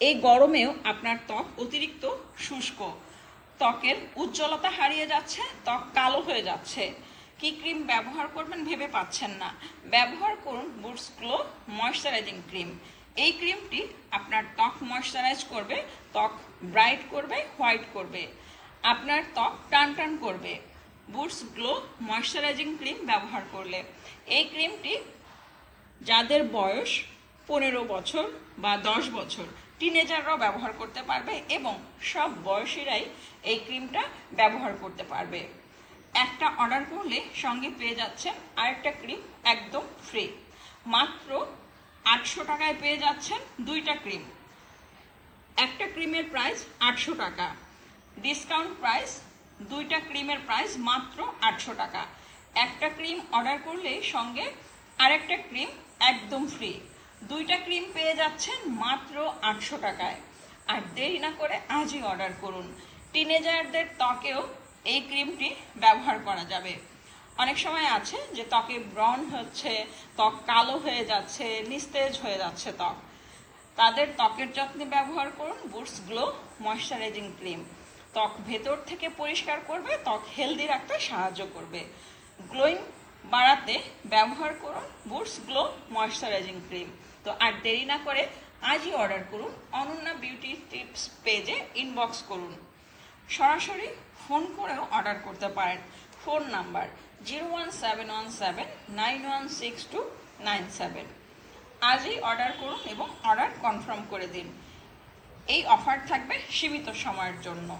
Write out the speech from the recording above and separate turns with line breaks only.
এই গরমেও আপনার ত্বক অতিরিক্ত শুষ্ক। ত্বকের উজ্জ্বলতা হারিয়ে যাচ্ছে, ত্বক কালো হয়ে যাচ্ছে। কি ক্রিম ব্যবহার করবেন ভেবে পাচ্ছেন না। ব্যবহার করুন বুটস গ্লো ময়শ্চারাইজিং ক্রিম। এই ক্রিমটি আপনার ত্বক ময়শ্চারাইজ করবে, ত্বক ব্রাইট করবে, হোয়াইট করবে। আপনার ত্বক টান টান করবে। বুটস গ্লো ময়শ্চারাইজিং ক্রিম ব্যবহার করলে। এই ক্রিমটি যাদের বয়স পনেরো বছর বা দশ বছর টিনেজাররাও ব্যবহার করতে পারবে এবং সব বয়সীরাই এই ক্রিমটা ব্যবহার করতে পারবে। একটা অর্ডার করলে সঙ্গে পেয়ে যাচ্ছেন আরেকটা ক্রিম একদম ফ্রি মাত্র আটশো টাকায় পেয়ে যাচ্ছেন দুইটা ক্রিম। একটা ক্রিমের প্রাইস আটশো টাকা। ডিসকাউন্ট প্রাইস দুইটা ক্রিমের প্রাইস মাত্র আটশো টাকা। একটা ক্রিম অর্ডার করলে সঙ্গে আরেকটা ক্রিম একদম ফ্রি দুইটা ক্রিম পেয়ে যাচ্ছেন মাত্র আটশো টাকায়। আর দেরি না করে আজই অর্ডার করুন। টিনেজারদের ত্বকেও এই ক্রিমটি ব্যবহার করা যাবে। অনেক সময় আছে যে ত্বকে ব্রন হচ্ছে, ত্বক কালো হয়ে যাচ্ছে, নিস্তেজ হয়ে যাচ্ছে ত্বক। তাদের ত্বকের যত্নে ব্যবহার করুন বুটস গ্লো ময়শ্চারাইজিং ক্রিম। ত্বক ভেতর থেকে পরিষ্কার করবে, ত্বক হেলদি রাখতে সাহায্য করবে। গ্লোয়িং বাড়াতে ব্যবহার করুন বুটস গ্লো ময়শ্চারাইজিং ক্রিম। তো আর দেরি না করে আজই অর্ডার করুন। অনন্যা বিউটি টিপস পেজে ইনবক্স করুন। সরাসরি ফোন করেও অর্ডার করতে পারেন। Phone number zero one seven one seven nine one six two nine seven আজই অর্ডার করুন এবং অর্ডার কনফার্ম করে দিন। এই অফার থাকবে সীমিত সময়ের জন্য।